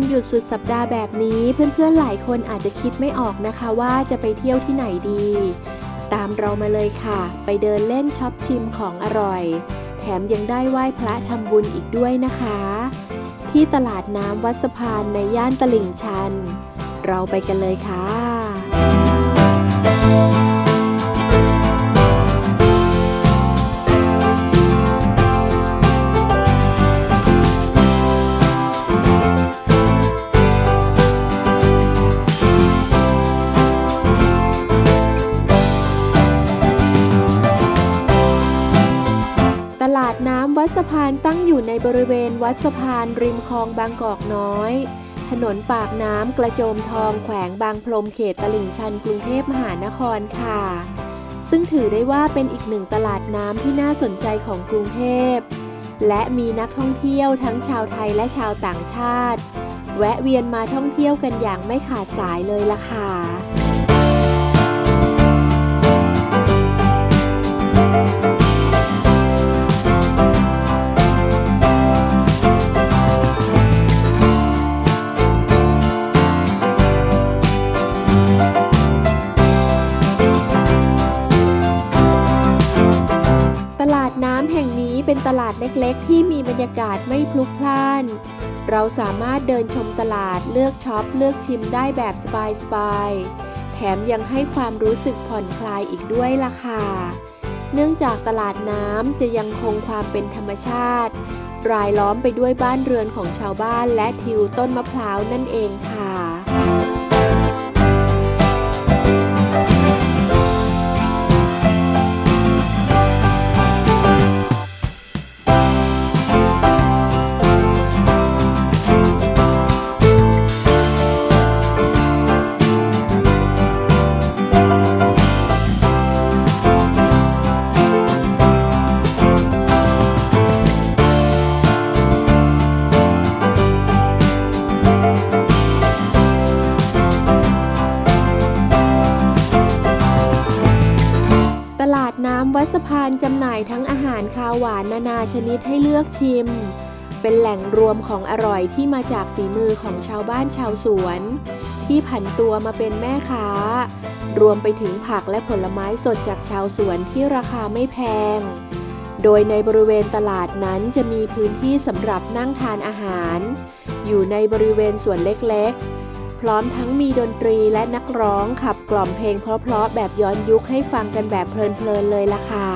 วันหยุดสุดสัปดาห์แบบนี้เพื่อนๆหลายคนอาจจะคิดไม่ออกนะคะว่าจะไปเที่ยวที่ไหนดี ตามเรามาเลยค่ะ ไปเดินเล่นช็อปชิมของอร่อย แถมยังได้ไหว้พระทำบุญอีกด้วยนะคะ ที่ตลาดน้ำวัดสะพานในย่านตลิ่งชัน เราไปกันเลยค่ะ วัดสะพานตั้งอยู่ในบริเวณวัดสะพานริมคลองบางกอกน้อย ถนนปากน้ำกระโจมทองแขวงบางพรมเขตตลิ่งชันกรุงเทพมหานครค่ะ ซึ่งถือได้ว่าเป็นอีกหนึ่งตลาดน้ำที่น่าสนใจของกรุงเทพ และมีนักท่องเที่ยวทั้งชาวไทยและชาวต่างชาติ แวะเวียนมาท่องเที่ยวกันอย่างไม่ขาดสายเลยล่ะค่ะ ตลาดเล็กๆ ที่มีบรรยากาศไม่พลุกพล่าน เราสามารถเดินชมตลาดเลือกช็อปเลือกชิมได้แบบสบายๆ แถมยังให้ความรู้สึกผ่อนคลายอีกด้วยล่ะค่ะ เนื่องจากตลาดน้ำจะยังคงความเป็นธรรมชาติ รายล้อมไปด้วยบ้านเรือนของชาวบ้านและทิวต้นมะพร้าวนั่นเองค่ะำวัดสะพานจำหน่ายทั้งอาหารคาวหวานนานาชนิดให้เลือกชิม เป็นแหล่งรวมของอร่อยที่มาจากฝีมือของชาวบ้านชาวสวน ที่ผันตัวมาเป็นแม่ค้า รวมไปถึงผักและผลไม้สดจากชาวสวนที่ราคาไม่แพง โดยในบริเวณตลาดนั้นจะมีพื้นที่สำหรับนั่งทานอาหาร อยู่ในบริเวณสวนเล็กๆ พร้อมทั้งมีดนตรีและนักร้องขับกล่อมเพลงเพราะๆแบบย้อนยุคให้ฟังกันแบบเพลินๆเลยล่ะค่ะ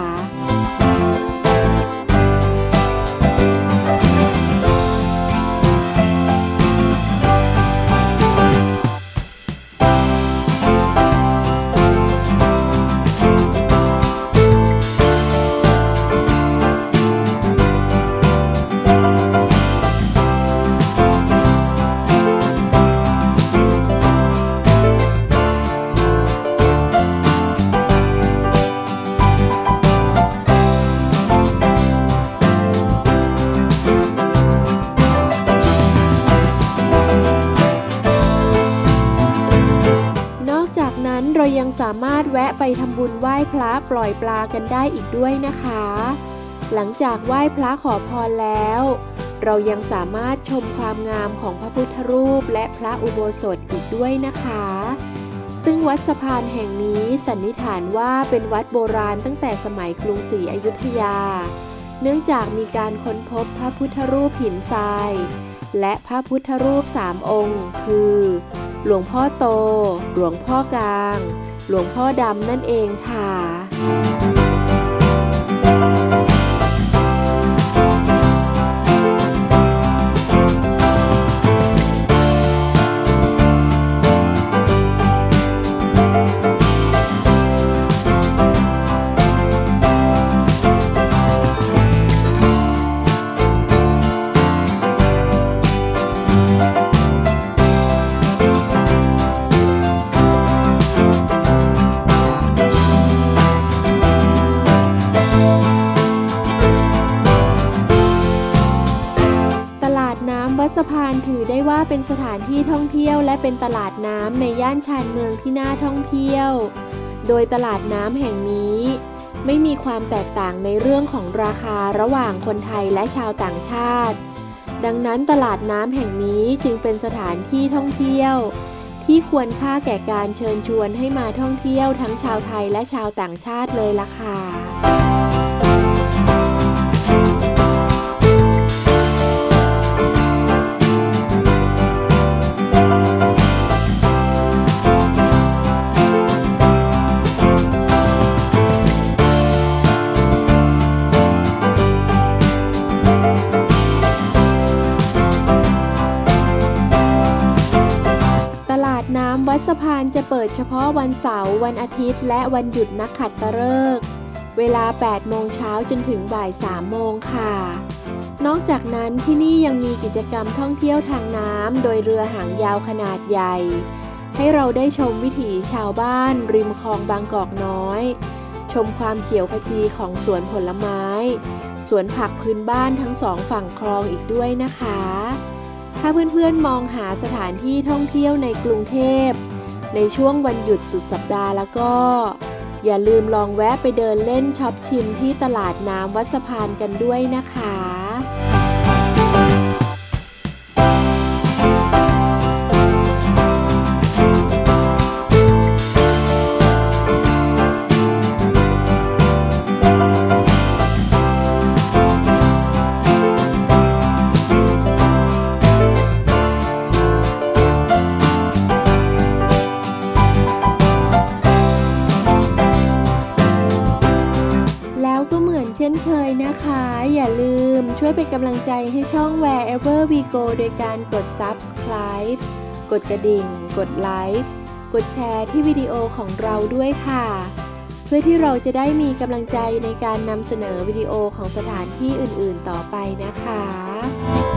ายังสามารถแวะไปทำบุญไหว้พระปล่อยปลากันได้อีกด้วยนะคะ หลังจากไหว้พระขอพรแล้ว เรายังสามารถชมความงามของพระพุทธรูปและพระอุโบสถอีกด้วยนะคะ ซึ่งวัดสะพานแห่งนี้สันนิษฐานว่าเป็นวัดโบราณตั้งแต่สมัยกรุงศรีอยุธยา เนื่องจากมีการค้นพบพระพุทธรูปหินทรายและพระพุทธรูปสามองค์ คือ หลวงพ่อโต หลวงพ่อกลาง หลวงพ่อดำนั่นเองค่ะำวัดสะพานถือได้ว่าเป็นสถานที่ท่องเที่ยว และเป็นตลาดน้ำในย่านชานเมืองที่น่าท่องเที่ยว โดยตลาดน้ำแห่งนี้ ไม่มีความแตกต่างในเรื่องของราคาระหว่างคนไทยและชาวต่างชาติ ดังนั้นตลาดน้ำแห่งนี้จึงเป็นสถานที่ท่องเที่ยว ที่ควรค่าแก่การเชิญชวนให้มาท่องเที่ยวทั้งชาวไทยและชาวต่างชาติเลยล่ะค่ะ น้ำวัดสะพานจะเปิดเฉพาะวันเสาร์วันอาทิตย์ และวันหยุดนักขัตฤกษ์เวลา 8 โมงเช้าจนถึงบ่าย 3 โมงค่ะ นอกจากนั้นที่นี่ยังมีกิจกรรมท่องเที่ยวทางน้ำโดยเรือหางยาวขนาดใหญ่ ให้เราได้ชมวิถีชาวบ้าน ริมคลองบางกอกน้อย ชมความเขียวขจีของสวนผลไม้ สวนผักพื้นบ้านทั้งสองฝั่งคลองอีกด้วยนะคะ ถ้าเพื่อนๆมองหาสถานที่ท่องเที่ยวในกรุงเทพ ในช่วงวันหยุดสุดสัปดาห์แล้วก็ อย่าลืมลองแวะไปเดินเล่นช็อปชิมที่ตลาดน้ำวัดสะพานกันด้วยนะคะ ช่วยเป็นกำลังใจให้ช่อง Wherever We Go โดยการกด Subscribe กดกระดิ่ง กดไลค์กดแชร์ที่วิดีโอของเราด้วยค่ะ เพื่อที่เราจะได้มีกำลังใจในการนำเสนอวิดีโอของสถานที่อื่นๆต่อไปนะคะ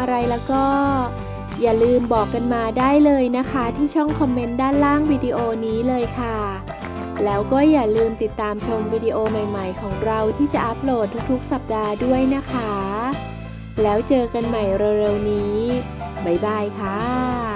อะไรแล้วก็ อย่าลืมบอกกันมาได้เลยนะคะ ที่ช่องคอมเมนต์ด้านล่างวิดีโอนี้เลยค่ะ แล้วก็อย่าลืมติดตามชมวิดีโอใหม่ ๆ ของเราที่จะอัปโหลดทุกๆ สัปดาห์ด้วยนะคะ แล้วเจอกันใหม่เร็วๆนี้ บ๊ายบายค่ะ